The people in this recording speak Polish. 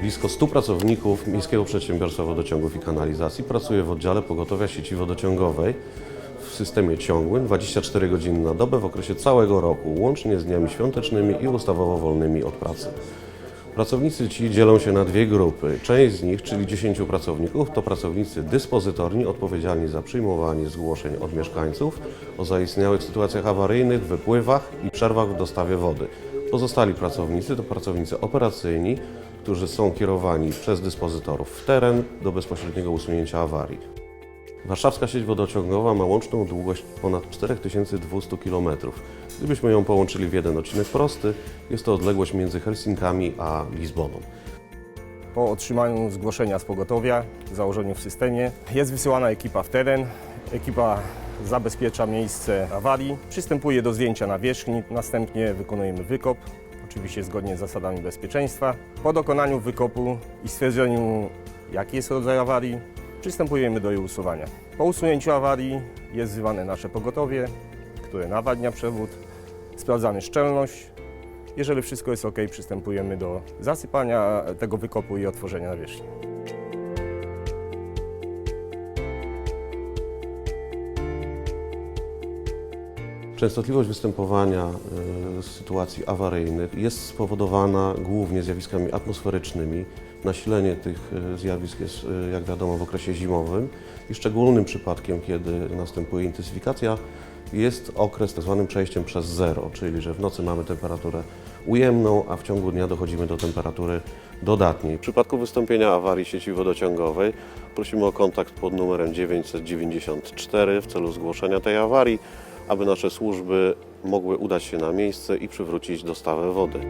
blisko 100 pracowników Miejskiego Przedsiębiorstwa Wodociągów i Kanalizacji pracuje w oddziale pogotowia sieci wodociągowej w systemie ciągłym 24 godziny na dobę w okresie całego roku, łącznie z dniami świątecznymi i ustawowo wolnymi od pracy. Pracownicy ci dzielą się na dwie grupy. Część z nich, czyli 10 pracowników, to pracownicy dyspozytorni odpowiedzialni za przyjmowanie zgłoszeń od mieszkańców o zaistniałych sytuacjach awaryjnych, wypływach i przerwach w dostawie wody. Pozostali pracownicy to pracownicy operacyjni, którzy są kierowani przez dyspozytorów w teren do bezpośredniego usunięcia awarii. Warszawska sieć wodociągowa ma łączną długość ponad 4200 km. Gdybyśmy ją połączyli w jeden odcinek prosty, jest to odległość między Helsinkami a Lizboną. Po otrzymaniu zgłoszenia z pogotowia, założeniu w systemie, jest wysyłana ekipa w teren. Ekipa zabezpiecza miejsce awarii, przystępuje do zdjęcia nawierzchni, następnie wykonujemy wykop, oczywiście zgodnie z zasadami bezpieczeństwa. Po dokonaniu wykopu i stwierdzeniu, jaki jest rodzaj awarii, przystępujemy do jej usuwania. Po usunięciu awarii jest wzywane nasze pogotowie, które nawadnia przewód, sprawdzamy szczelność, jeżeli wszystko jest ok, przystępujemy do zasypania tego wykopu i otworzenia nawierzchni. Częstotliwość występowania e, sytuacji awaryjnych jest spowodowana głównie zjawiskami atmosferycznymi. Nasilenie tych e, zjawisk jest, e, jak wiadomo, w okresie zimowym i szczególnym przypadkiem, kiedy następuje intensyfikacja, jest okres tak zwanym przejściem przez zero, czyli że w nocy mamy temperaturę ujemną, a w ciągu dnia dochodzimy do temperatury dodatniej. W przypadku wystąpienia awarii sieci wodociągowej prosimy o kontakt pod numerem 994 w celu zgłoszenia tej awarii, aby nasze służby mogły udać się na miejsce i przywrócić dostawę wody.